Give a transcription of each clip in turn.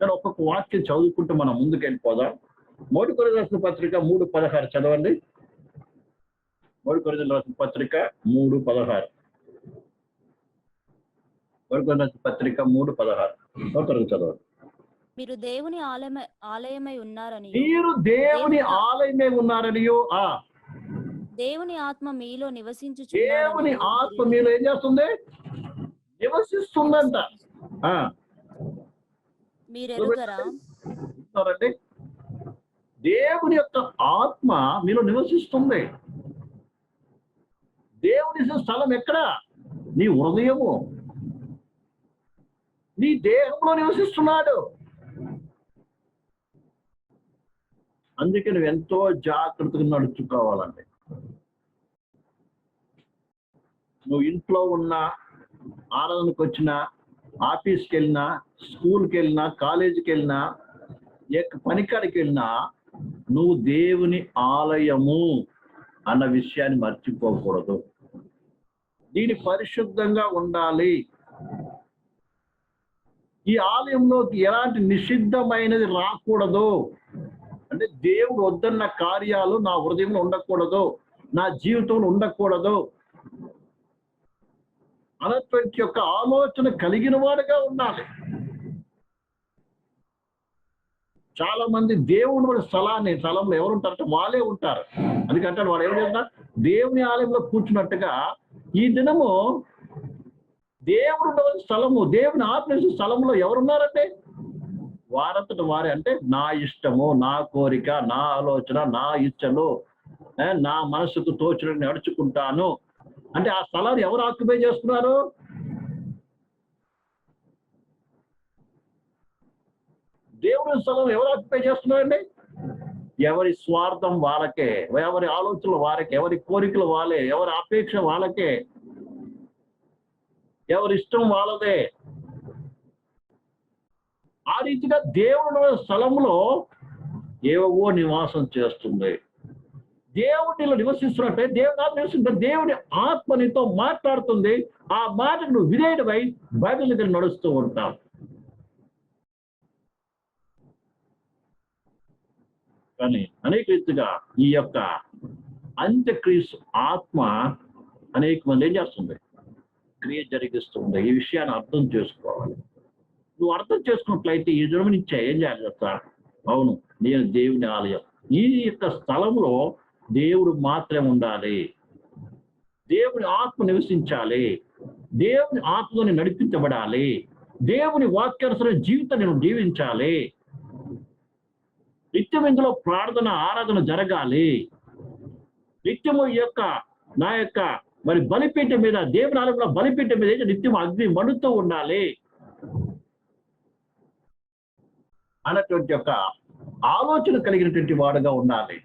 కానీ ఒక్కొక్క వాక్యం చదువుకుంటూ మనం ముందుకు వెళ్ళిపోదాం రాసిన పత్రిక మూడు పదహారు చదవండి. మోడి కొరి రాసిన పత్రిక మూడు పదహారు. పత్రిక మూడు పదహారు. ఒకరికి చదవండి. మీరు దేవుని ఆలయమై ఆలయమై ఉన్నారని మీరు దేవుని ఆలయమే ఉన్నారనియో. ఆ. దేవుని ఆత్మ మీలో నివసించు దేవుని ఆత్మ మీలో ఏం చేస్తుంది? నివసిస్తుందంట. మీరు దేవుని యొక్క ఆత్మ మీరు నివసిస్తుంది. దేవుని స్థలం ఎక్కడ? నీ హృదయము. నీ దేహంలో నివసిస్తున్నాడు. అందుకే నువ్వు ఎంతో జాగ్రత్తగా నడుచుకోవాలండి. నువ్వు ఇంట్లో ఉన్నా ఆరాధనకు వచ్చినా ఆఫీస్కి వెళ్ళినా స్కూల్కి వెళ్ళినా కాలేజీకి వెళ్ళినా ఎక్క పనికాడికి వెళ్ళినా నువ్వు దేవుని ఆలయము అన్న విషయాన్ని మర్చిపోకూడదు. దీని పరిశుద్ధంగా ఉండాలి. ఈ ఆలయంలోకి ఎలాంటి నిషిద్ధమైనది రాకూడదు. అంటే దేవుడు వద్దన్న కార్యాలు నా హృదయంలో ఉండకూడదు. నా జీవితంలో ఉండకూడదు. అన్నటువంటి యొక్క ఆలోచన కలిగిన వాడుగా ఉండాలి. చాలా మంది దేవుని వాడి స్థలాన్ని స్థలంలో ఎవరు ఉంటారంటే వాళ్ళే ఉంటారు. అందుకంటే వాడు ఏం చేస్తున్నారు దేవుని ఆలయంలో కూర్చున్నట్టుగా ఈ దినము దేవుడు ఉండవలసిన స్థలము దేవుని ఆత్మీయ స్థలంలో ఎవరున్నారంటే? వారంతటి వారే. అంటే నా ఇష్టము నా కోరిక నా ఆలోచన నా ఇచ్చలు నా మనసుకు తోచిన నడుచుకుంటాను. అంటే ఆ స్థలాన్ని ఎవరు ఆక్యుపై చేస్తున్నారు దేవుని స్థలం ఎవరు ఆక్యుపై చేస్తున్నారండి? ఎవరి స్వార్థం వాళ్ళకే ఎవరి ఆలోచనలు వారికే ఎవరి కోరికలు వాళ్ళే ఎవరి అపేక్ష వాళ్ళకే ఎవరి ఇష్టం వాళ్ళదే. ఆ రీతిగా దేవుడు స్థలంలో ఏవో నివాసం చేస్తుంది. దేవుడిలో నివసిస్తున్నట్టే దేవుడు ఆత్మ నివసిస్తుంటే దేవుడి ఆత్మ నీతో మాట్లాడుతుంది. ఆ మాటకు నువ్వు విధేయుడిపై బైబిల్ దగ్గర నడుస్తూ ఉంటావు. కానీ అనేక రీతిగా ఈ యొక్క అంత్యక్రీస్తు ఆత్మ అనేక మంది ఏం చేస్తుంది? క్రియ జరిగిస్తుంది. ఈ విషయాన్ని అర్థం చేసుకోవాలి. నువ్వు అర్థం చేసుకున్నట్లయితే ఈ జన్మనిచ్చా ఏం చేయాలి చెప్తా? అవును నేను దేవుని ఆలయం. ఈ యొక్క స్థలంలో దేవుడు మాత్రమే ఉండాలి. దేవుని ఆత్మ నివసించాలి. దేవుని ఆత్మని నడిపించబడాలి. దేవుని వాక్యానుసర జీవితం నేను జీవించాలి. నిత్యం ఇందులో ప్రార్థన ఆరాధన జరగాలి. నిత్యము ఈ యొక్క నా యొక్క మరి బలిపీఠం మీద దేవుని ఆలయంలో బలిపీఠం మీద నిత్యం అగ్ని మండుతూ ఉండాలి. అన్నటువంటి యొక్క ఆలోచన కలిగినటువంటి వాడుగా ఉండాలి.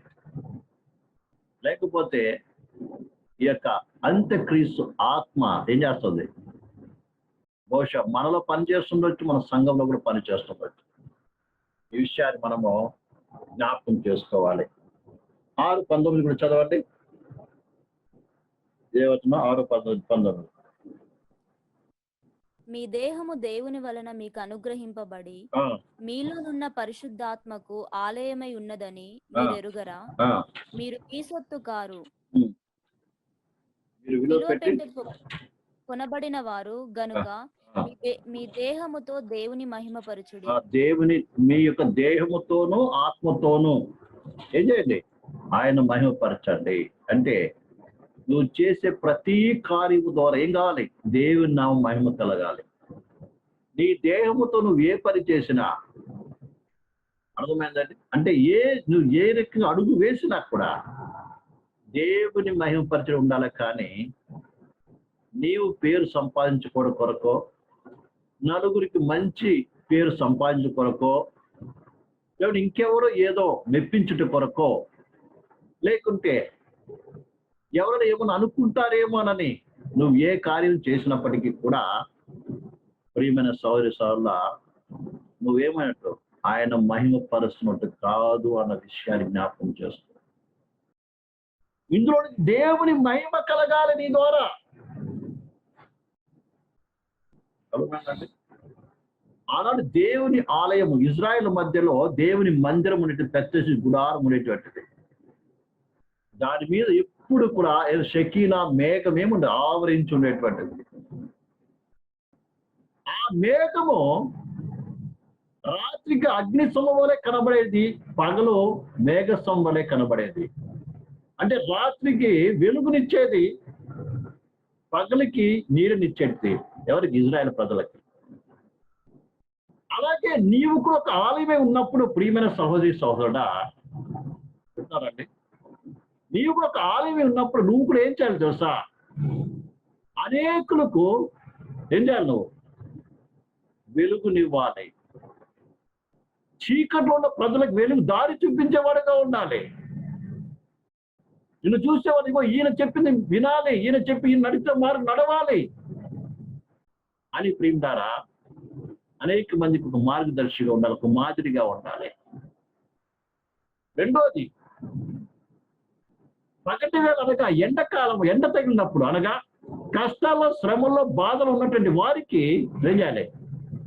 లేకపోతే ఈ యొక్క అంత్యక్రీస్తు ఆత్మ ఏం చేస్తుంది? బహుశా మనలో పనిచేస్తుండొచ్చు మన సంఘంలో కూడా పనిచేస్తుండొచ్చు ఈ విషయాన్ని మనము జ్ఞాపకం చేసుకోవాలి. ఆరు పంతొమ్మిది కూడా చదవండి. దేవతమ ఆరు పంతొమ్మిది పంతొమ్మిది. మీ దేహము దేవుని వలన మీకు అనుగ్రహింపబడి మీలోనున్న పరిశుద్ధాత్మకు ఆలయమై ఉన్నదని మీరు ఎరుగరా. మీరు మీ సొత్తు కారు. కొనబడిన వారు గనుక. మీ దేహముతో దేవుని మహిమపరచుడి ఆ దేవుని మీ యొక్క దేహముతోనూ ఆత్మతోనూ ఏం చేయండి? ఆయన మహిమపరచండి. అంటే నువ్వు చేసే ప్రతి కార్యము ద్వారా ఏం కావాలి? దేవుని నామం మహిమ కలగాలి. నీ దేహముతో నువ్వు ఏ పని చేసినా అర్థమైందండి? అంటే ఏ నువ్వు ఏ రకంగా అడుగు వేసినా కూడా దేవుని మహిమపరచడం ఉండాలి కానీ నీవు పేరు సంపాదించుకోవడం కొరకో నలుగురికి మంచి పేరు సంపాదించు కొరకో లేకుంటే ఇంకెవరో ఏదో మెప్పించుట కొరకో. లేకుంటే ఎవరైనా ఏమైనా అనుకుంటారేమోనని నువ్వు ఏ కార్యం చేసినప్పటికీ కూడా ప్రియమైన సౌరి సార్ల నువ్వేమైనట్టు ఆయన మహిమ పరుస్తున్నట్టు కాదు అన్న విషయాన్ని జ్ఞాపకం చేస్తూ ఇందులో దేవుని మహిమ కలగాలి నీ ద్వారా అర్థమైందండి? ఆనాడు దేవుని ఆలయము ఇజ్రాయెల్ మధ్యలో దేవుని మందిరం ఉండేటువంటి పెద్ద గుడారం ఉండేటువంటిది దాని మీద ఎప్పుడు కూడా ఏదో షకీనా మేఘం ఆవరించి ఉండేటువంటిది. ఆ మేఘము రాత్రికి అగ్ని సొమ్మ వలె కనబడేది పగలు మేఘ సొమ్మ వలె కనబడేది. అంటే రాత్రికి వెలుగునిచ్చేది పగలికి నీరునిచ్చేది. ఎవరికి ఇజ్రాయెల్ ప్రజలకి. అలాగే నీవు కూడా ఒక ఆలయమే ఉన్నప్పుడు ప్రియమైన సహోదరి సహోదరుడా చెప్తారండి నీవు కూడా ఒక ఆలయమే ఉన్నప్పుడు నువ్వు కూడా ఏం చేయాలి తెలుసా? అనేకులకు ఏం చేయాలి నువ్వు? వెలుగునివ్వాలి. చీకట్లో ఉన్న ప్రజలకు వెలుగు దారి చూపించేవాడుగా ఉండాలి. నిన్ను చూసేవాడు ఇగో ఈయన చెప్పింది వినాలి ఈయన చెప్పి ఈయన నడిచే మారు నడవాలి. అని ప్రియుడారా అనేక మందికి ఒక మార్గదర్శిగా ఉండాలి ఒక మాదిరిగా ఉండాలి. రెండోది పగటి వేళ అనగా ఎండాకాలం ఎండ తగిలినప్పుడు అనగా కష్టాల్లో శ్రమల్లో బాధలు ఉన్నటువంటి వారికి ఏం చేయాలి?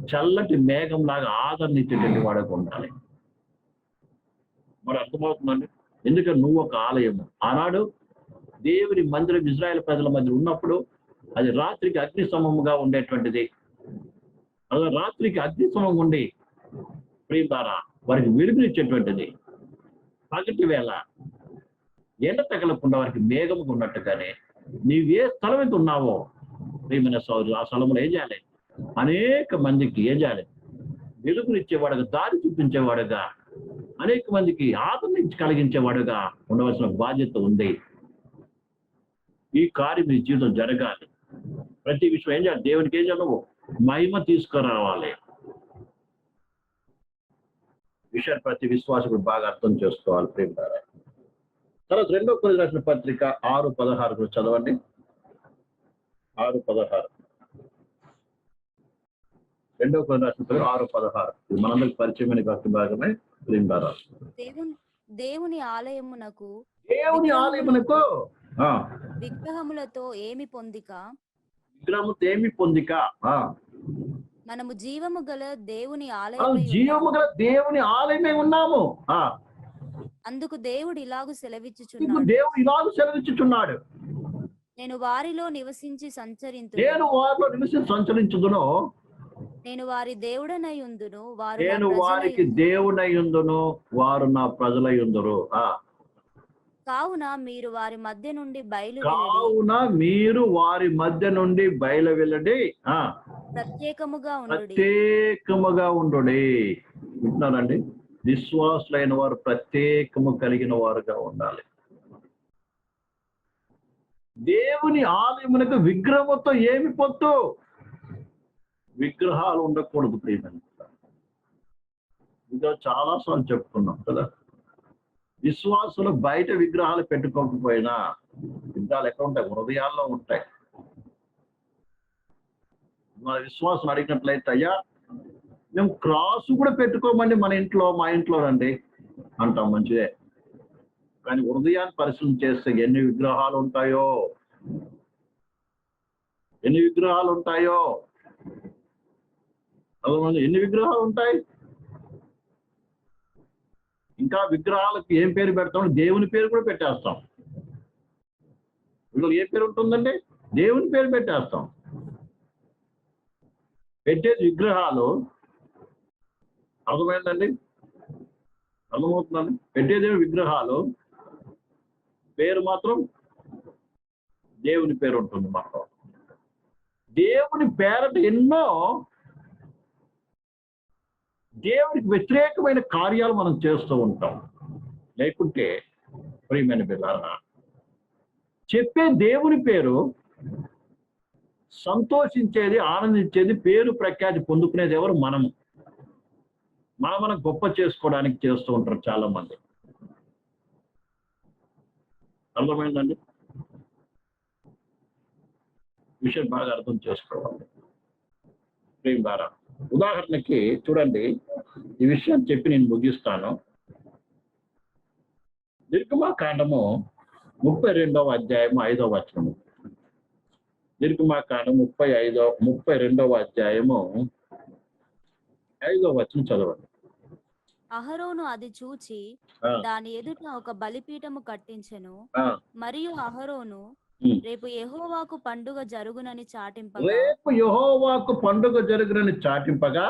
చల్లటి మేఘం లాగా ఆదరణ ఇచ్చేటువంటి వాడుగా ఉండాలి. మరి అర్థమవుతుందండి? ఎందుకంటే నువ్వు ఒక ఆలయం ఆనాడు దేవుని మందిరం ఇజ్రాయెల్ ప్రజల మధ్య ఉన్నప్పుడు అది రాత్రికి అగ్ని సమముగా ఉండేటువంటిది. అలా రాత్రికి అగ్ని సమం ఉండి ప్రియులారా వారికి వెలుగునిచ్చేటువంటిది పగటి వేళ ఎండ తగలకుండా వారికి మేఘముగా ఉన్నట్టుగానే నీవు ఏ స్థలం అయితే ఉన్నావో ప్రియమైన సౌరు ఆ స్థలంలో ఏం చేయాలి? అనేక మందికి ఏం చేయాలి? వెలుగునిచ్చేవాడుగా దారి చూపించేవాడుగా అనేక మందికి ఆదరణ కలిగించేవాడుగా ఉండవలసిన బాధ్యత ఉంది. ఈ కార్యం మీ జీవితం జరగాలి. ప్రతి విషయం ఏం చేయాలి? దేవునికి ఏం చేయాలి మహిమ తీసుకురావాలి. విషయాన్ని ప్రతి విశ్వాసకుడు బాగా అర్థం చేసుకోవాలి ప్రేమ తర్వాత రెండో కొన్ని రాసిన పత్రిక ఆరు పదహారు చదవండి. ఆరు పదహారు. రెండో కొన్ని రాసిన పత్రిక ఆరు పదహారు. ఇది మనందరికి పరిచయమైన భక్తి భాగమే ప్రేమ దేవుని దేవుని ఆలయమునకు దేవుని ఆలయమునకు? ఆ, విగ్రహములతో ఏమి పొందిక? విగ్రహముతో ఏమి పొందిక? ఆ, మనము జీవము గల దేవుని మనం ఆలయమై జీవము. గల దేవుని ఆలయమే ఉన్నాము. ఆ. అందుకు దేవుడు ఇలాగు సెలవిచ్చుచున్నాడు. దేవుడు ఇలాగ సెలవిచ్చుచున్నాడు. నేను వారిలో నివసించి సంచరింతు నేను వారిలో నిమిషం సంచరించుదును. నేను వారి దేవుడనై ఉందును వారు నేను వారికి దేవుడై ఉందును వారు నా ప్రజలై ఉందరు. ఆ. కావున మీరు వారి మధ్య నుండి బయలు కావున మీరు వారి మధ్య నుండి బయలు వెళ్ళండి ప్రత్యేకముగా ప్రత్యేకముగా ఉండు వింటున్నారండి? విశ్వాసులైన వారు ప్రత్యేకము కలిగిన వారుగా ఉండాలి. దేవుని ఆలయమునకు విగ్రహంతో ఏమి పొత్తు? విగ్రహాలు ఉండకూడదు ప్రియమైన. ఇంకా చాలా సార్లు చెప్పుకున్నాం కదా. విశ్వాసులు బయట విగ్రహాలు పెట్టుకోకపోయినా విగ్రహాలు ఎక్కడ ఉంటాయి హృదయాల్లో ఉంటాయి. మన విశ్వాసం అడిగినట్లయితే అయ్యా మేము క్రాస్ కూడా పెట్టుకోమండి మన ఇంట్లో మా ఇంట్లో రండి అంటాం మంచిదే. కానీ హృదయాన్ని పరిశీలన చేస్తే ఎన్ని విగ్రహాలు ఉంటాయో? ఎన్ని విగ్రహాలు ఉంటాయో? అర్థమైందా? ఎన్ని విగ్రహాలు ఉంటాయి? ఇంకా విగ్రహాలకు ఏం పేరు పెడతాం దేవుని పేరు కూడా పెట్టేస్తాం. వీళ్ళకి ఏ పేరు ఉంటుందండి? దేవుని పేరు పెట్టేస్తాం. పెట్టేది విగ్రహాలు. అర్థమైందండి? అర్థమవుతుందండి? పెట్టేదేమి విగ్రహాలు. పేరు మాత్రం దేవుని పేరు ఉంటుంది మాత్రం. దేవుని పేరట ఎన్నో దేవునికి వ్యతిరేకమైన కార్యాలు మనం చేస్తూ ఉంటాం. లేకుంటే ప్రియమైన బిల్లారా చెప్పే దేవుని పేరు సంతోషించేది ఆనందించేది పేరు ప్రఖ్యాతి పొందుకునేది ఎవరు? మనము. మనం మనం గొప్ప చేసుకోవడానికి చేస్తూ ఉంటారు చాలా మంది అర్థమైందండి? విషయం బాగా అర్థం చేసుకోవాలి. ప్రేమ ద్వారా ఉదాహరణకి చూడండి ఈ విషయం చెప్పి నేను ముగిస్తాను నిర్గమాకాండము ముప్పై రెండవ అధ్యాయము ఐదవ వచనము నిర్గమాకాండం ముప్పై ఐదో ముప్పై రెండవ అధ్యాయము ఐదో వచ్చిన చదవండి అహరోను అది చూచి దాని ఎదుట ఒక బలిపీఠము కట్టించెను. మరియు అహరోను. రేపు యెహోవాకు పండుగ జరుగునని చాటింపగా రేపు యహోవాకు పండుగ జరుగునని చాటింపగా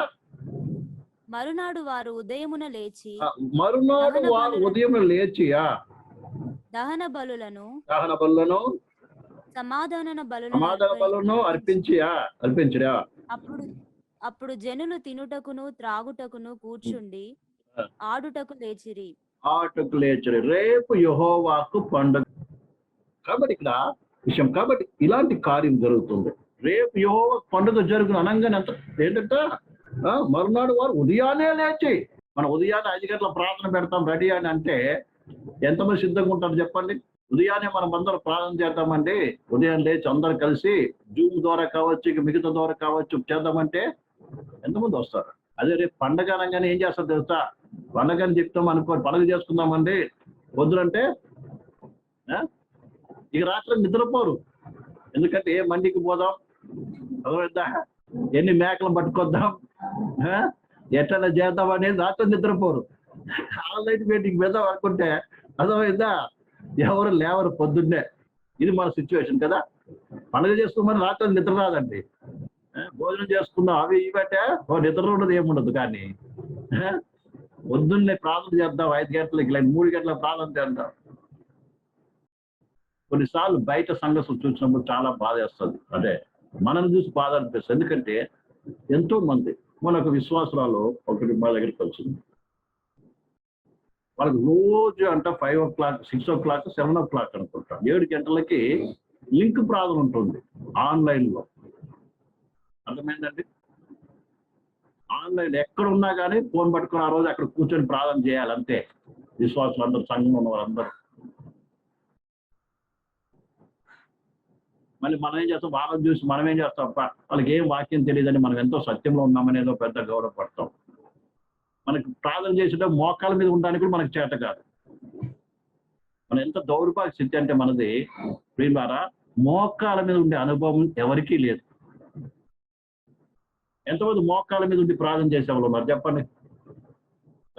మరునాడు వారు ఉదయమున లేచి మరునాడు వారు బలులను- ఉదయం లేచి ఆ దహన బలులను దహన బలులను సమాధాన బలులను సమాధాన బలులను అర్పించి- అర్పించియా? అర్పించడా అప్పుడు అప్పుడు జనులు తినుటకును త్రాగుటకును కూర్చుండి. ఆడుటకు లేచిరి. ఆటకు లేచరు. రేపు యహోవాకు పండుగ కాబట్టి ఇక్కడ విషయం. కాబట్టి ఇలాంటి కార్యం జరుగుతుంది. రేపు యోగ పండుగ జరుగును అనగానే ఎంత ఏంటంటే మరునాడు వారు ఉదయాన్నే లేచి మనం ఉదయాన్నే ఐదు గంటల ప్రార్థన పెడతాం రెడీ అని అంటే ఎంతమంది సిద్ధంగా ఉంటారు చెప్పండి? ఉదయాన్నే మనం అందరం ప్రార్థన చేద్దామండి. ఉదయం లేచి అందరం కలిసి జూమ్ ద్వారా కావచ్చు ఇక మిగతా ద్వారా కావచ్చు చేద్దామంటే ఎంతమంది వస్తారు? అదే రేపు పండగ అనగానే ఏం చేస్తారు తెలుసా? పండగ అని చెప్తాం అనుకో పండగ చేసుకుందామండి. వద్దులంటే ఆ? ఇక రాత్రి నిద్రపోరు. ఎందుకంటే ఏ మండికి పోదాం? చదవద్దా ఎన్ని మేకలు పట్టుకొద్దాం? ఎట్లా చేద్దాం అనేది రాత్రి నిద్రపోరు. ఆన్లైన్ మీటింగ్ పెద్దాం అనుకుంటే అర్థమైందా? ఎవరు లేవరు పొద్దున్నే. ఇది మన సిచ్యువేషన్ కదా. పండుగ చేసుకోమని రాత్రి నిద్ర రాదండి. భోజనం చేసుకుందాం అవి ఇవి అంటే నిద్ర ఉండదు ఏముండదు కానీ పొద్దున్నే ప్రార్థన చేద్దాం ఐదు గంటలకి ఇలా మూడు గంటల ప్రార్థన చేద్దాం. కొన్నిసార్లు బయట సంఘర్షణ చూసినప్పుడు చాలా బాధ వేస్తుంది. అదే మనం చూసి బాధ అనిపిస్తుంది. ఎందుకంటే ఎంతో మంది మన ఒక విశ్వాసరాలు ఒకటి మా దగ్గరికి వచ్చింది. వాళ్ళకి రోజు అంట five o'clock six o'clock seven o'clock అనుకుంటా. ఏడు గంటలకి లింక్ ప్రాబ్లం ఉంటుంది ఆన్లైన్లో అర్థమైందండి? ఆన్లైన్ ఎక్కడ ఉన్నా కానీ ఫోన్ పట్టుకుని ఆ రోజు అక్కడ కూర్చొని ప్రార్థన చేయాలి అంతే విశ్వాసులు అందరూ సంఘం ఉన్న వాళ్ళందరూ మళ్ళీ మనం ఏం చేస్తాం? వాళ్ళని చూసి మనం ఏం చేస్తాం? వాళ్ళకి ఏం వాక్యం తెలియదని మనం ఎంతో సత్యంలో ఉన్నామనేదో పెద్ద గౌరవపడతాం. మనకి ప్రార్థన చేసేటప్పుడు మోకాల మీద ఉండడానికి కూడా మనకి చేత కాదు. మన ఎంత దౌర్భాగ్య స్థితి అంటే మనది ప్రియులారా మోకాల మీద ఉండే అనుభవం ఎవరికీ లేదు. ఎంతమంది మోకాల మీద ఉండి ప్రార్థన చేసే వాళ్ళు ఉన్నారు? చెప్పండి.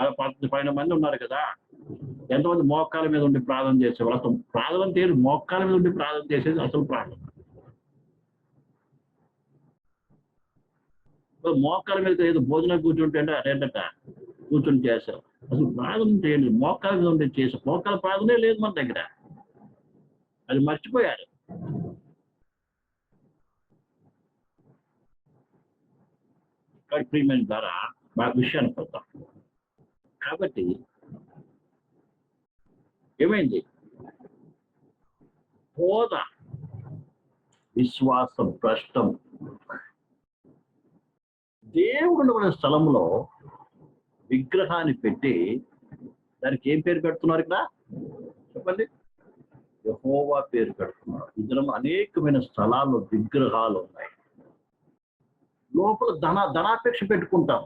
పది పైన మంది ఉన్నారు కదా. ఎంతమంది మోకాల మీద ఉండి ప్రార్థన చేసేవాళ్ళు? అసలు ప్రార్థన తీరు మోకాల మీద ఉండి ప్రార్థన చేసేది అసలు ప్రార్థన. మోకాల మీద ఏదో భోజనం కూర్చుంటే అంటే అదేంటట? కూర్చొని చేశారు. అసలు ప్రార్థన చేయండి మోకాల మీద ఉండి చేసే మోకాల ప్రార్థనే లేదు మన దగ్గర. అది మర్చిపోయారు. ప్రీమియం ద్వారా మా విషయానికి వద్దాం కాబట్టి ఏమైంది? బోధ విశ్వాసం భ్రష్టం దేవుడు ఉన్న స్థలంలో విగ్రహాన్ని పెట్టి దానికి ఏం పేరు పెడుతున్నారు ఇక్కడ? చెప్పండి. యహోవా పేరు పెడుతున్నారు ఇందులో అనేకమైన స్థలాల్లో విగ్రహాలు ఉన్నాయి. లోపల ధన ధనాపేక్ష పెట్టుకుంటాం.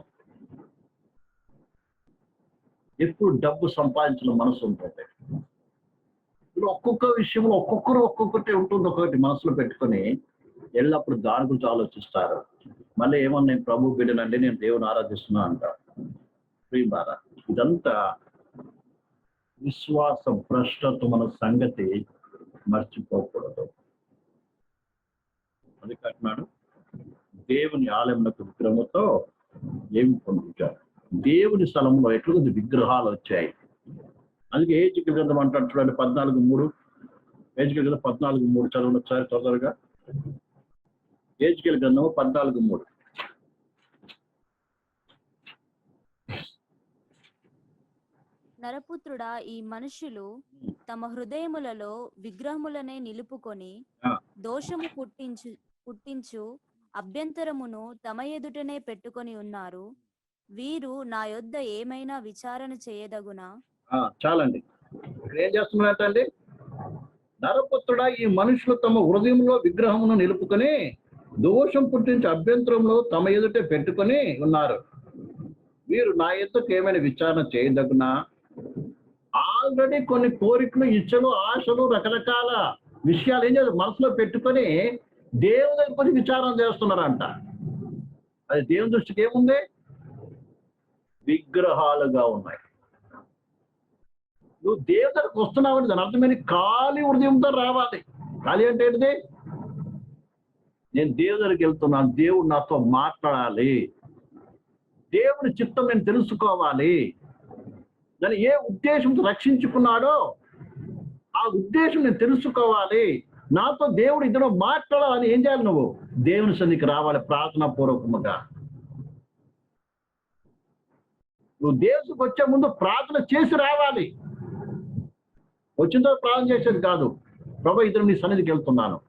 ఎప్పుడు డబ్బు సంపాదించిన మనసు ఉంటుంది. ఇప్పుడు ఒక్కొక్క విషయంలో ఒక్కొక్కరు ఒక్కొక్కటి ఉంటుంది. ఒకటి మనసులో పెట్టుకొని ఎల్లప్పుడు దాని గురించి ఆలోచిస్తారు మళ్ళీ ఏమన్నా నేను ప్రభు బిడ్డనండి నేను దేవుని ఆరాధిస్తున్నా అంటారు ప్రియమారా ఇదంతా విశ్వాస భ్రష్టత్వం మన సంగతి మర్చిపోకూడదు. అది కట్టినాడు దేవుని ఆలయమునకు విగ్రహంతో ఏమి పొందించారు దేవుని స్థలంలో ఎట్లా విగ్రహాలు వచ్చాయి. అందుకే ఏజికల్ గ్రంథం అంటాడు చూడండి పద్నాలుగు మూడు. ఏజికల్ గ్రంథం పద్నాలుగు మూడు చదవండి ఒకసారి తొందరగా ఏజికల్ గ్రంథము పద్నాలుగు మూడు. నరపుత్రుడా ఈ మనుషులు తమ హృదయములలో విగ్రహములనే నిలుపుకొని. దోషము పుట్టించు పుట్టించు అభ్యంతరమును తమ ఎదుటనే పెట్టుకొని ఉన్నారు. వీరు నా యొద్ద ఏమైనా విచారణ చేయదగునా? చాలండి. ఇక్కడ ఏం చేస్తున్నారంటండి నరపుత్రుడా ఈ మనుషులు తమ హృదయంలో విగ్రహమును నిలుపుకొని దోషం పుట్టించే అభ్యంతరంలో తమ ఎదుటే పెట్టుకొని ఉన్నారు. వీరు నా ఎద్దుకు ఏమైనా విచారణ చేయదగునా? ఆల్రెడీ కొన్ని కోరికలు ఇచ్చలు ఆశలు రకరకాల విషయాలు ఏం చేస్తారు మనసులో పెట్టుకొని దేవుని గురించి విచారణ చేస్తున్నారంట. అది దేవుని దృష్టికి ఏముంది? విగ్రహాలుగా ఉన్నాయి. నువ్వు దేవుడి దగ్గరకు వస్తున్నావు దాని అర్థమైన ఖాళీ హృదయంతో రావాలి. ఖాళీ అంటే ఏంటిది? నేను దేవుడికి వెళ్తున్నాను. దేవుడు నాతో మాట్లాడాలి. దేవుని చిత్తం నేను తెలుసుకోవాలి. దాన్ని ఏ ఉద్దేశంతో రక్షించుకున్నాడో ఆ ఉద్దేశం నేను తెలుసుకోవాలి. నాతో దేవుడు ఇద్దరు మాట్లాడాలని ఏం చేయాలి నువ్వు? దేవుని సన్నిధికి రావాలి ప్రార్థన పూర్వకముగా. నువ్వు దేవుడికి వచ్చే ముందు ప్రార్థన చేసి రావాలి. వచ్చిన తర్వాత ప్రార్థన చేసేది కాదు. ప్రభు ఇద్దరు నీ సన్నిధికి వెళ్తున్నాను.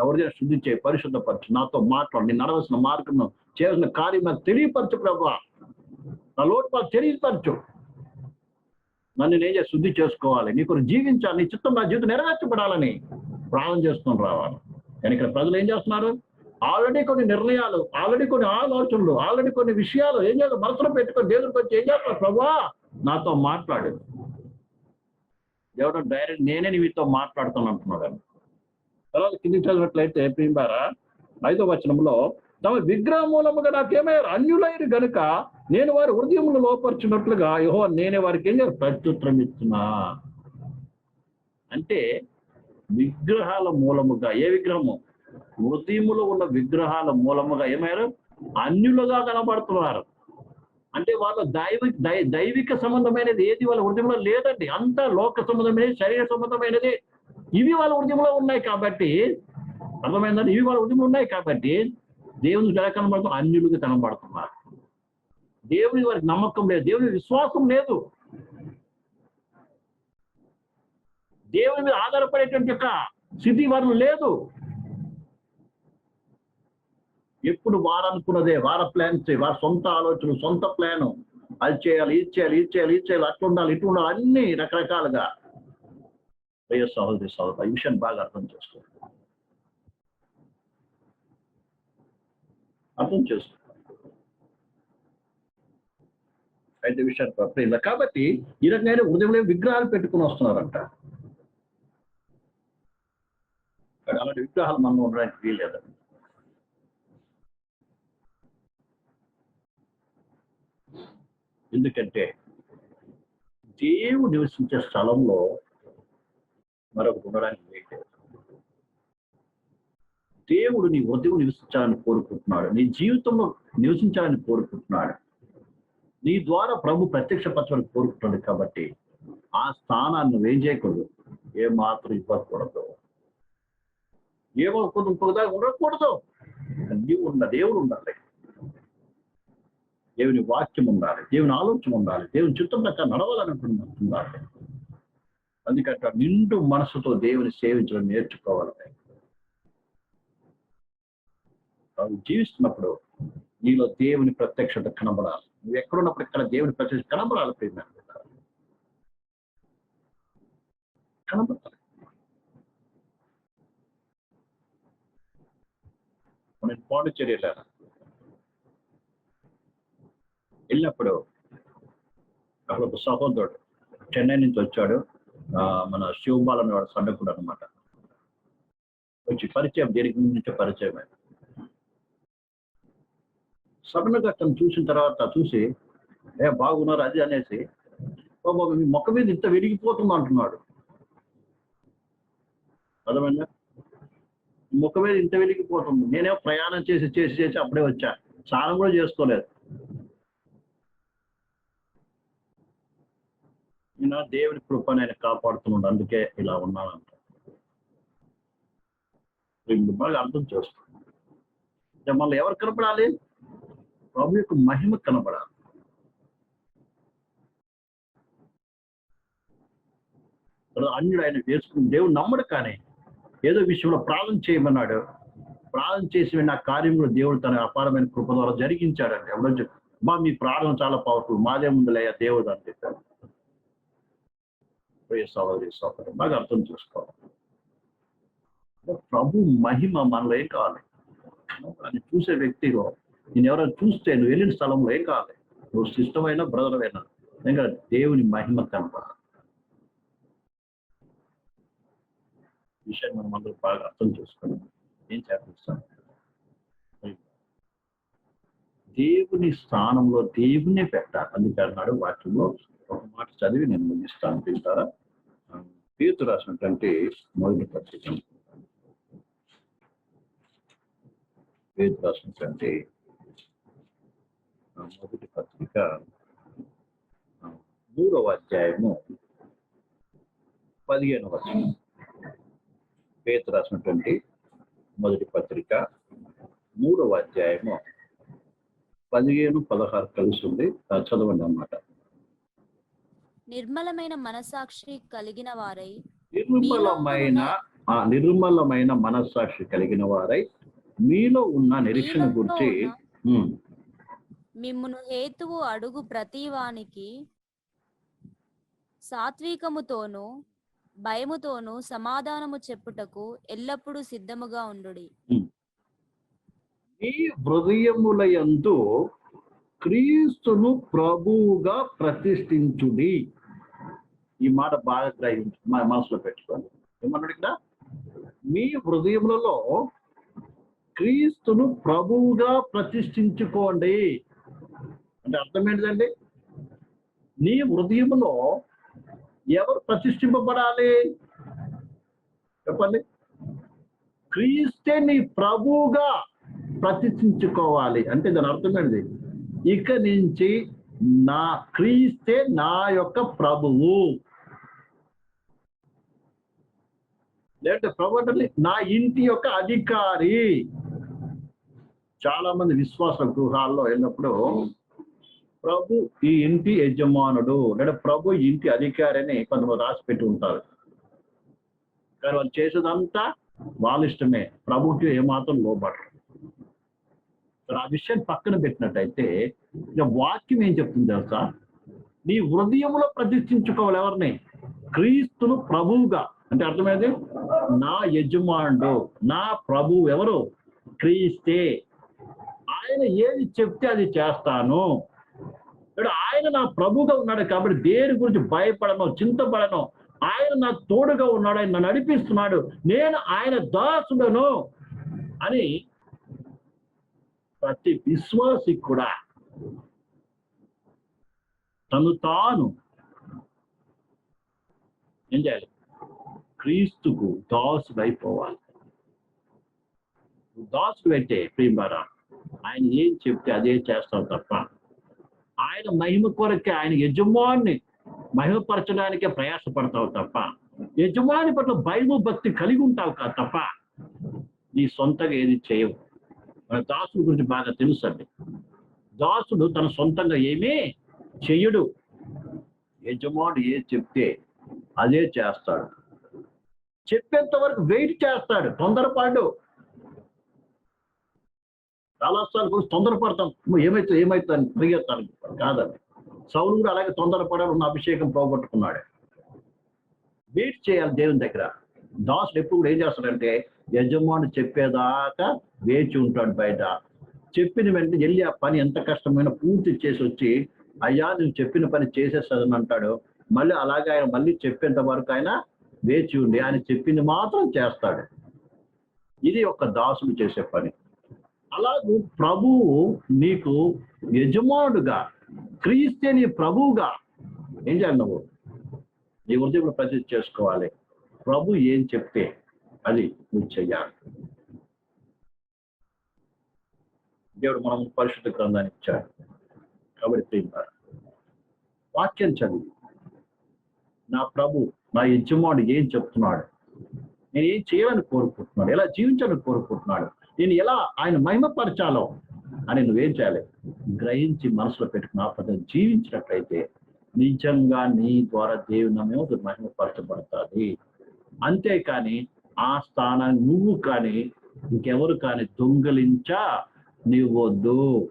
ఎవరిదైనా శుద్ధి చేయి పరిశుద్ధపరచు నాతో మాట్లాడు. నేను నడవలసిన మార్గం చేయాల్సిన కార్యం నాకు తెలియపరచు ప్రభు. నా లోటు తెలియపరచు. నన్ను నేనే శుద్ధి చేసుకోవాలి. నీ కొరకు జీవించాలి. నీ చిత్తం నా జీవితం నెరవేర్చబడాలని ప్రాణం చేసుకొని రావాలి కానీ ఇక్కడ ప్రజలు ఏం చేస్తున్నారు? ఆల్రెడీ కొన్ని నిర్ణయాలు ఆల్రెడీ కొన్ని ఆలోచనలు ఆల్రెడీ కొన్ని విషయాలు ఏం చేయాలి మనసులో పెట్టుకొని దేవుడికి వచ్చి ఏం చేస్తారు ప్రభా నాతో మాట్లాడు. దేవుడు డైరెక్ట్ నేనే నీతో మాట్లాడుతాను అంటున్నాడు తర్వాత కిందికి చదివినట్లయితే ప్రియంబారా ఐదో వచనంలో తమ విగ్రహ మూలముగా నాకేమయ్యారు? అన్యులైరు గనుక నేను వారి హృదయములు లోపరుచున్నట్లుగా యహో నేనే వారికి ఏం చేయాలి? ప్రత్యుత్తరం ఇస్తున్నా. అంటే విగ్రహాల మూలముగా ఏ విగ్రహము? హృదయములో ఉన్న విగ్రహాల మూలముగా ఏమయ్యారు? అన్యులుగా కనబడుతున్నారు. అంటే వాళ్ళ దైవ దై- దైవిక సంబంధమైనది ఏది? వాళ్ళ హృదయంలో లేదండి. అంతా లోక సంబంధమైనది శరీర సంబంధమైనది. ఇవి వాళ్ళ హృదయంలో ఉన్నాయి కాబట్టి అర్థమైందండి? ఇవి వాళ్ళ హృదయంలో ఉన్నాయి కాబట్టి దేవుని ఎలా కనబడుతున్నారు అన్యులుగా కనబడుతున్నారు. దేవుని వారికి నమ్మకం లేదు. దేవుని విశ్వాసం లేదు. దేవుని మీద ఆధారపడేటువంటి యొక్క స్థితి వారు లేదు. ఎప్పుడు వారనుకున్నదే వార ప్లాన్స్ వారి సొంత ఆలోచన సొంత ప్లాన్. అది చేయాలి ఇది చేయాలి ఇది చేయాలి ఇది చేయాలి అట్లా ఉండాలి ఇటు ఉండాలి అన్ని రకరకాలుగా. ప్రియ సహోదరి సహోదరు ఈ విషయాన్ని బాగా అర్థం చేసుకో అర్థం చేసుకో ఐదు విషయాలు ప్రేమ కాబట్టి ఈ రకంగా హృదయంలో విగ్రహాలు పెట్టుకుని వస్తున్నారంట. అలాంటి విగ్రహాలు మనం ఉండడానికి వీల్లేదండి ఎందుకంటే దేవుడు నివసించే స్థలంలో మరొకటి ఉండడానికి లేదు. దేవుడు నీ ఉదయం నివసించాలని కోరుకుంటున్నాడు నీ జీవితంలో నివసించాలని కోరుకుంటున్నాడు. నీ ద్వారా ప్రభు ప్రత్యక్షపరచాలని కోరుకుంటుంది కాబట్టి ఆ స్థానాన్ని నువ్వేం చేయకూడదు. ఏ మాత్రం ఇవ్వకూడదు ఏమనుకుంది ఇంకొకదా ఉండకూడదు. నీవు ఉన్న దేవుడు ఉండాలి. దేవుని వాక్యం ఉండాలి. దేవుని ఆలోచన ఉండాలి. దేవుని చిత్తం ప్రకారం ఉండాలి. అందుకంటే నిండు మనసుతో దేవుని సేవించడం నేర్చుకోవాలి. జీవిస్తున్నప్పుడు నీలో దేవుని ప్రత్యక్షత కనబడాలి. నువ్వు ఎక్కడున్నప్పుడు ఇక్కడ దేవుని ప్రత్యక్ష కనబడాలి ప్రేమ కనబడాలి నేను పాండిచ్చేరి వెళ్ళాను వెళ్ళినప్పుడు అక్కడ ఒక సహోదరుడు చెన్నై నుంచి వచ్చాడు. మన శివబాలని వాడు సన్నకుడు అనమాట వచ్చి పరిచయం దేనికి ముందు నుంచో పరిచయం ఆయన. సడన్గా చూసిన తర్వాత చూసి ఏ బాగున్నారు అది అనేసి బాబు మీ మొక్క మీద ఇంత వెలిగిపోతుంది అంటున్నాడు. అర్థమైందా? మొక్క మీద ఇంత వెలిగిపోతుంది నేనేమో ప్రయాణం చేసి చేసి చేసి అప్పుడే వచ్చా. స్నానం కూడా చేసుకోలేదు. నేను దేవుని కృప నేను కాపాడుతున్నాడు అందుకే ఇలా ఉన్నానంట. వీళ్ళు బాగా అర్థం చేస్తున్నాను మళ్ళీ ఎవరు కనపడాలి ప్రభు యొక్క మహిమ కనబడాలి. అన్యుడు ఆయన వేసుకుని దేవుడు నమ్మడు కానీ ఏదో విషయంలో ప్రార్థన చేయమన్నాడు. ప్రార్థన చేసి నా కార్యంలో దేవుడు తన అపారమైన కృప ద్వారా జరిగించాడండి ఎవడో మా మీ ప్రార్థన చాలా పవర్ఫుల్. మాదే ముందులయ్యా దేవుడు అని చెప్పాడు. బాగా అర్థం చేసుకోవాలి. ప్రభు మహిమ మనలో ఏం కావాలి? అది చూసే వ్యక్తిలో నేను ఎవరైనా చూస్తే నువ్వు వెళ్ళిన స్థలంలో ఏం కావాలి? నువ్వు సిస్టమైనా బ్రదర్ అయినా. ఇంకా దేవుని మహిమ కనపడాలి. విషయం విషయాన్ని మనం అందరూ బాగా అర్థం చేసుకోవాలి ఏం చేస్తాం? దేవుని స్థానంలో దేవునే పెట్టాలి. అందుకే అన్నాడు వాక్యంలో ఒక మాట చదివి నేను ముగిస్తాను. తింటారా పేతు రాసినటువంటి మొదటి పత్రిక. పేతు రాసినటువంటి మొదటి పత్రిక మూడవ అధ్యాయము పదిహేను వచనం. పేతు రాసినటువంటి మొదటి పత్రిక మూడవ అధ్యాయము పదిహేను పదహారు కలిసి ఉంది. చదవండి అన్నమాట. నిర్మలమైన మనసాక్షి కలిగిన వారై నిర్మలమైన ఆ నిర్మలమైన మనస్సాక్షి కలిగిన వారై మీలో ఉన్న నిరీక్షణ గురించి మిమ్మును హేతువు అడుగు ప్రతివానికి సాత్వికముతోను భయముతోను సమాధానము చెప్పుటకు ఎల్లప్పుడూ సిద్ధముగా ఉండు మీ హృదయములయందు క్రీస్తును ప్రభువుగా ప్రతిష్ఠించుడి. ఈ మాట బాగా గ్రహించు మనసులో పెట్టుకోండి. ఏమన్నాడు ఇక్కడ? మీ హృదయములలో క్రీస్తును ప్రభువుగా ప్రతిష్ఠించుకోండి. అంటే అర్థం ఏంటిదండి? నీ హృదయంలో ఎవరు ప్రతిష్ఠింపబడాలి? చెప్పండి. క్రీస్తే నీ ప్రభువుగా ప్రతిష్ఠించుకోవాలి. అంటే దాని అర్థం ఇక నుంచి నా క్రీస్తే నా యొక్క ప్రభువు. లేదంటే ప్రభు అంటే నా ఇంటి యొక్క అధికారి. చాలా మంది విశ్వాస గృహాల్లో వెళ్ళినప్పుడు ప్రభు ఈ ఇంటి యజమానుడు లేదా ప్రభు ఇంటి అధికారి అని కొంతమంది రాసి పెట్టి ఉంటారు. కానీ వాళ్ళు చేసేదంతా వాళ్ళ ఇష్టమే. ప్రభుకి ఏమాత్రం లోబడరు. ఆ విషయాన్ని పక్కన పెట్టినట్టయితే వాక్యం ఏం చెప్తుంది తెలుసా? నీ హృదయంలో ప్రతిష్ఠించుకోవాలి ఎవరిని? క్రీస్తును ప్రభువుగా. అంటే అర్థమైంది? నా యజమానుడు నా ప్రభువు ఎవరు? క్రీస్తే. ఆయన ఏది చెప్తే అది చేస్తాను. ఆయన నా ప్రభుగా ఉన్నాడు కాబట్టి దేని గురించి భయపడను చింతపడను. ఆయన నా తోడుగా ఉన్నాడు ఆయన నన్ను నడిపిస్తున్నాడు. నేను ఆయన దాసుడను అని ప్రతి విశ్వాసి కూడా తను తాను ఏం చేయాలి? క్రీస్తుకు దాసుడు అయిపోవాలి దాసుడు అంటే ప్రియమారా ఆయన ఏం చెప్తే అదే చేస్తావు తప్ప ఆయన మహిమ కొరకే ఆయన యజమాన్ని మహిమపరచడానికే ప్రయాసపడతావు తప్ప యజమాని పట్ల భయము భక్తి కలిగి ఉంటావు కా తప్ప నీ సొంతంగా ఏది చేయవు. మన దాసుడు గురించి బాగా తెలుసండి. దాసుడు తన సొంతంగా ఏమీ చెయ్యడు. యజమానుడు ఏ చెప్తే అదే చేస్తాడు. చెప్పేంత వరకు వెయిట్ చేస్తాడు. తొందరపాటు చాలాసార్లు కూడా తొందరపడతాం. ఏమైతే ఏమైతే అని పరిగెత్తాను కాదండి. సౌలు కూడా అలాగే తొందరపడాలి ఉన్న అభిషేకం పోగొట్టుకున్నాడు. వెయిట్ చేయాలి దేవుని దగ్గర. దాసుడు ఎప్పుడు కూడా ఏం చేస్తాడంటే యజమాని చెప్పేదాకా వేచి ఉంటాడు బయట. చెప్పిన వెంటనే వెళ్ళి ఆ పని ఎంత కష్టమైనా పూర్తి చేసి వచ్చి అయ్యా నువ్వు చెప్పిన పని చేసేస్తాదని అంటాడు. మళ్ళీ అలాగే ఆయన మళ్ళీ చెప్పేంత వరకు ఆయన వేచి ఉండి ఆయన చెప్పింది మాత్రం చేస్తాడు. ఇది ఒక దాసుడు చేసే పని. అలాగూ ప్రభువు నీకు యజమానుడుగా క్రీస్తే నీ ప్రభువుగా ఏం చేయాలి నువ్వు? నీ ఉద్యోగంలో ప్రసిద్ధి చేసుకోవాలి. ప్రభు ఏం చెప్తే అది నువ్వు చెయ్యాలి. దేవుడు మనం పరిశుద్ధ గ్రంథాన్ని ఇచ్చాడు. కాబట్టి వాక్యం చదివి. నా ప్రభు నా యజమానుడు ఏం చెప్తున్నాడు? నేను ఏం చేయాలని కోరుకుంటున్నాడు ఎలా జీవించాలని కోరుకుంటున్నాడు? నేను ఎలా ఆయన మహిమపరచాలో అని నువ్వేం చేయాలి? గ్రహించి మనసులో పెట్టుకున్న ఆ పద్ధతి జీవించినట్లయితే నిజంగా నీ ద్వారా దేవుని నామం మహిమపరచబడుతుంది. అంతేకాని ఆ స్థానాన్ని నువ్వు కానీ ఇంకెవరు కానీ దొంగలించా నీవద్దు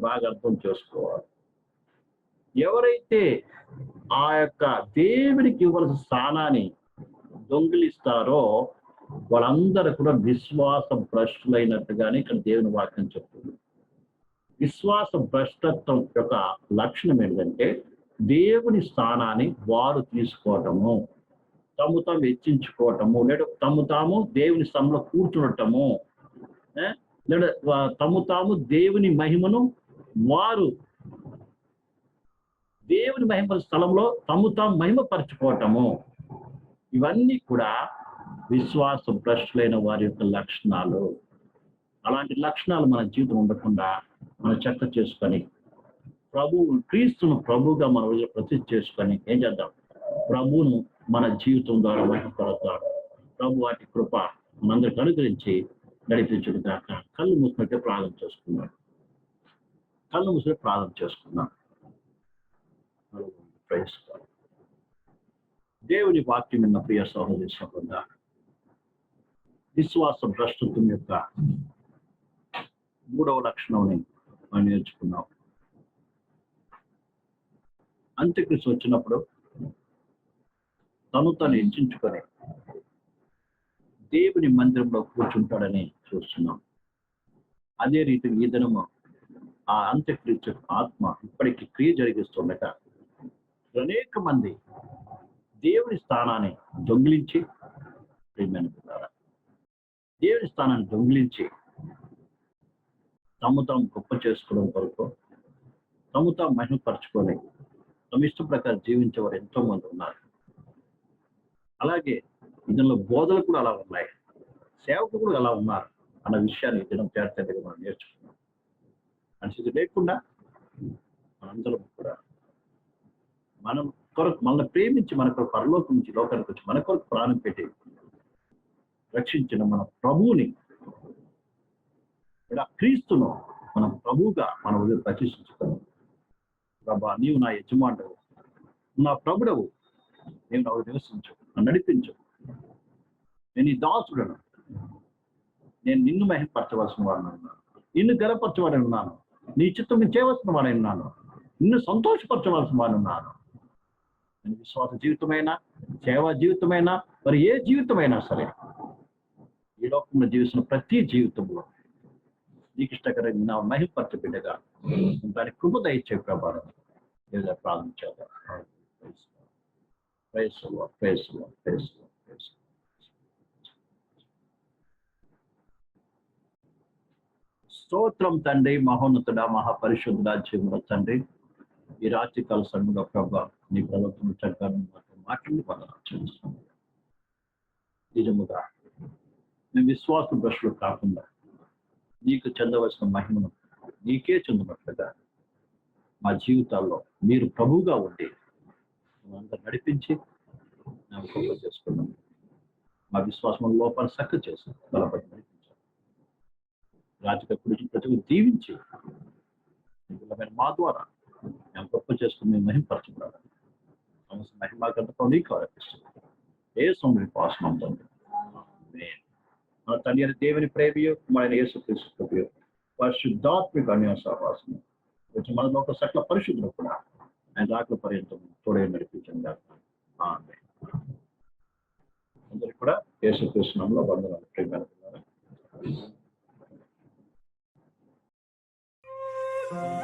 బాగా అర్థం చేసుకోవాలి. ఎవరైతే ఆ యొక్క దేవుడికి ఇవ్వాల్సిన స్థానాన్ని దొంగిలిస్తారో వాళ్ళందరూ కూడా విశ్వాస భ్రష్టులైనట్టుగానే ఇక్కడ దేవుని వాక్యం చెప్తుంది. విశ్వాస భ్రష్టత్వం యొక్క లక్షణం ఏంటంటే దేవుని స్థానాన్ని వారు తీసుకోవటము తము తాము హెచ్చించుకోవటము లేదా తము తాము దేవుని స్థలంలో కూర్చునటము లేదా తము తాము దేవుని మహిమను వారు దేవుని మహిమ స్థలంలో తము తాము మహిమపరచుకోవటము. ఇవన్నీ కూడా విశ్వాస భ్రష్లైన వారి యొక్క లక్షణాలు. అలాంటి లక్షణాలు మన జీవితం ఉండకుండా మనం చెక్క చేసుకొని ప్రభు క్రీస్తును ప్రభుగా మన రోజు ప్రతిష్ఠ చేసుకొని ఏం చేద్దాం? ప్రభువును మన జీవితం ద్వారా మహిమపడతాం ప్రభు వాటి కృప మనందరికి అనుగ్రహించి నడిపించుడు కాక కళ్ళు మూసినట్టే ప్రార్థన చేసుకున్నాం కళ్ళు మూసినట్టు ప్రార్థన చేసుకున్నాం దేవుని వాక్యం విన్న ప్రియ సహోదరి సహోదర విశ్వాస భ్రష్టత్వం యొక్క మూడవ లక్షణంని మనం నేర్చుకున్నాం. అంత్యకృషి వచ్చినప్పుడు తను తను హెచ్చించుకొని దేవుని మందిరంలో కూర్చుంటాడని చూస్తున్నాం. అదే రీతి ఈ దినము ఆ అంత్యక్రియ ఆత్మ ఇప్పటికీ క్రియ జరిగిస్తుండగా అనేక మంది దేవుని స్థానాన్ని దొంగిలించి ప్రియమైన దేవుని స్థానాన్ని దొంగిలించి తమ తాము గొప్ప చేసుకోవడం కొరకు తమ తాము మహిమపరచుకొని తమ ఇష్టం ప్రకారం జీవించేవారు ఎంతో మంది ఉన్నారు. అలాగే ఇందులో బోధలు కూడా అలా ఉన్నాయి. సేవకులు కూడా అలా ఉన్నారు అన్న విషయాన్ని ఈ దినం తేటగా మనం నేర్చుకున్నాం. మనిషి లేకుండా మనందరం కూడా మనం కొరకు మనల్ని ప్రేమించి మన కొరకు పరలోకి నుంచి లోకానికి వచ్చి మన కొరకు ప్రాణం పెట్టి రక్షించిన మన ప్రభువుని. ఇక్కడ క్రీస్తును మనం ప్రభువుగా మన ప్రతిష్ఠించుకున్నాం. ప్రభా నీవు నా యజమానుడు నా ప్రభుడవు. నేను నాకు నివసించు నన్ను నడిపించు. నేను ఈ దాసుడను. నేను నిన్ను మహింపరచవలసిన వాడిని ఉన్నాను. నిన్ను గర్వపరచవాడని ఉన్నాను. నీ చిత్తం చేయవలసిన వాడని ఉన్నాను. నిన్ను సంతోషపరచవలసిన వాడిని ఉన్నాను. నేను విశ్వాస జీవితమైనా సేవా జీవితమైనా మరి ఏ జీవితమైనా సరే ఈ లోకంలో జీవిస్తున్న ప్రతి జీవితంలో నీకు నా మహిపరచ బిడ్డగా దాని కృప దయచే ప్రభావం ఏదో ప్రారంభించాలి ప్రేసులో ప్రేసులో ప్రేసులో ప్రేసులో స్తోత్రం తండ్రి మహోన్నతుడ మహాపరిశుద్ధుడ జీవుల తండ్రి. ఈ రాత్రి కాల సమయంలో ప్రభా నీ ప్రభుత్వం చట్టాన్ని మాతో మాట్లాడి చేస్తున్నాం నిజముగా మేము విశ్వాస బ్రష్లు కాకుండా నీకు చెందవలసిన మహిమను నీకే చెందినట్లుగా మా జీవితాల్లో మీరు ప్రభువుగా ఉండి అందరు నడిపించి నమ్మకంలో చేసుకున్నాం మా విశ్వాసం లోపల సక్క చేసి బలపడి నడిపించాం రాజకీయ గురించి ప్రతి దీవించి మా ద్వారా మేము గొప్ప చేసుకుని మేము మహిమపరచుకున్నాను సమస్య మహిమ గంటతో నీకు ఆరోపిస్తున్నాం ఏ సొమ్మిది ఉంటుంది మన తండ్రి అయిన దేవుని ప్రేమియో మన యేసు క్రీస్తు పరిశుద్ధాత్మిక అన్యాసావాసము. వచ్చి మనలో ఒక సకల పరిశుద్ధులు కూడా ఆయన దాకా పర్యంతం తోడే నడిపించండి. అందరికి కూడా యేసు కృష్ణంలో వందనాలు ప్రేమ Thank you.